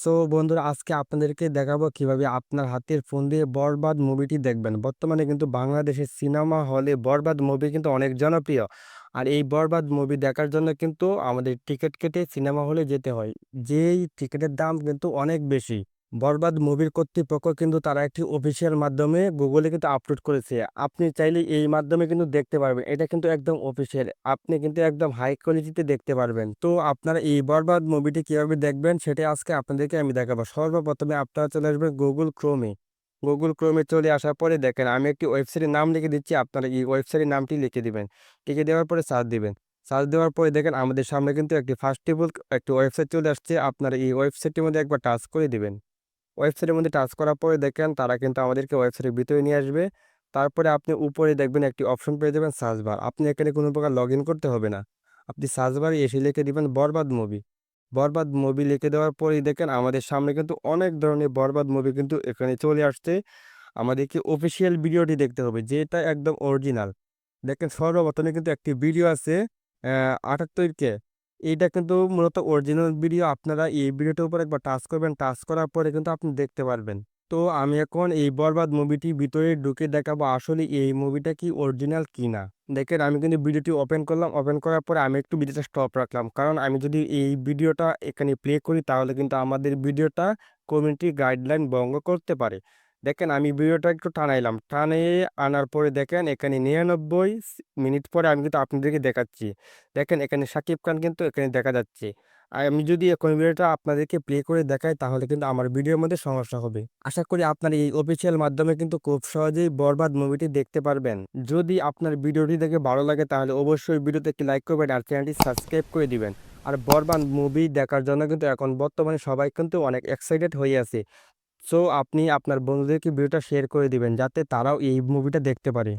So বন্ধুরা, আজকে আপনাদেরকে দেখাবো কীভাবে আপনার হাতের ফোন দিয়ে বরবাদ মুভিটি দেখবেন। বর্তমানে কিন্তু বাংলাদেশের সিনেমা হলে বরবাদ মুভি কিন্তু অনেক জনপ্রিয়। আর এই বরবাদ মুভি দেখার জন্য কিন্তু আমাদের টিকিট কেটে সিনেমা হলে যেতে হয়। যেই টিকিটের দাম কিন্তু অনেক বেশি। বরবাদ মুভির কর্তৃপক্ষ কিন্তু তারা একটি অফিসিয়াল মাধ্যমে গুগলে কিন্তু আপলোড করেছে। আপনি চাইলে এই মাধ্যমে কিন্তু দেখতে পারবেন। এটা কিন্তু একদম অফিসিয়াল। আপনি কিন্তু একদম হাই কোয়ালিটিতে দেখতে পারবেন। তো আপনারা এই বরবাদ মুভিটি কীভাবে দেখবেন সেটা আজকে আপনাদেরকে আমি দেখাবো। সর্বপ্রথমে আপনারা চলে আসবেন গুগল ক্রোমে। গুগল ক্রোমে চলে আসার পরে দেখেন, আমি একটি ওয়েবসাইটের নাম লিখে দিচ্ছি। আপনারা এই ওয়েবসাইটের নামটি লিখে দিবেন। লিখে দেওয়ার পরে সার্চ দিবেন। সার্চ দেওয়ার পরে দেখেন, আমাদের সামনে কিন্তু একটি ফার্স্ট টেবল একটি ওয়েবসাইট চলে আসছে। আপনারা এই ওয়েবসাইটটির মধ্যে একবার টাচ করে দিবেন। ওয়েবসাইটের মধ্যে টাচ করার পরে দেখেন তারা কিন্তু আমাদেরকে ওয়েবসাইটের ভিতরে নিয়ে আসবে। তারপরে আপনি উপরে দেখবেন একটি অপশন পেয়ে যাবেন সার্চ বার আপনি এখানে কোনো প্রকার লগ করতে হবে না। আপনি সার্চ বারে এসে লিখে দিবেন বরবাদ মুভি বরবাদ মুভি লিখে দেওয়ার পরেই দেখেন আমাদের সামনে কিন্তু অনেক ধরনের বরবাদ মুভি কিন্তু এখানে চলে আসছে। আমাদেরকে অফিসিয়াল ভিডিওটি দেখতে হবে, যেটা একদম অরিজিনাল দেখেন সর্বপ্রথমে কিন্তু একটি ভিডিও আছে আটাত্তরকে এইটা কিন্তু মূলত অরিজিনাল ভিডিও আপনারা এই ভিডিওটার উপর একবার টাচ করবেন। টাচ করার পরে কিন্তু আপনি দেখতে পারবেন। তো আমি এখন এই বরবাদ মুভিটি ভিতরে ঢুকে দেখাবো আসলে এই মুভিটা কি অরিজিনাল কি না দেখেন, আমি কিন্তু ভিডিওটি ওপেন করলাম। ওপেন করার পরে আমি একটু ভিডিওটা স্টপ রাখলাম। কারণ আমি যদি এই ভিডিওটা এখানে প্লে করি, তাহলে কিন্তু আমাদের ভিডিওটা কমিউনিটি গাইডলাইন ভঙ্গ করতে পারে। দেখেন আমি ভিডিওটা একটু টানাইলাম। টানিয়ে আনার পরে দেখেন এখানে নিরানব্বই মিনিট পরে আমি কিন্তু আপনাদেরকে দেখাচ্ছি। দেখেন এখানে সাকিব খান কিন্তু এখানে দেখা যাচ্ছে। আমি যদি এখন ভিডিওটা আপনাদেরকে প্লে করে দেখাই তাহলে কিন্তু আমার ভিডিওর মধ্যে সমস্যা হবে। আশা করি আপনার এই অফিসিয়াল মাধ্যমে কিন্তু খুব সহজেই বরবাদ মুভিটি দেখতে পারবেন। যদি আপনার ভিডিওটি দেখে ভালো লাগে তাহলে অবশ্যই ভিডিওতে একটি লাইক করবেন আর চ্যানেলটি সাবস্ক্রাইব করে দিবেন। আর বরবাদ মুভি দেখার জন্য কিন্তু এখন বর্তমানে সবাই কিন্তু অনেক এক্সাইটেড হয়ে আছে। সো আপনি আপনার বন্ধুদেরকে ভিডিওটা শেয়ার করে দিবেন যাতে তারাও এই মুভিটা দেখতে পারে।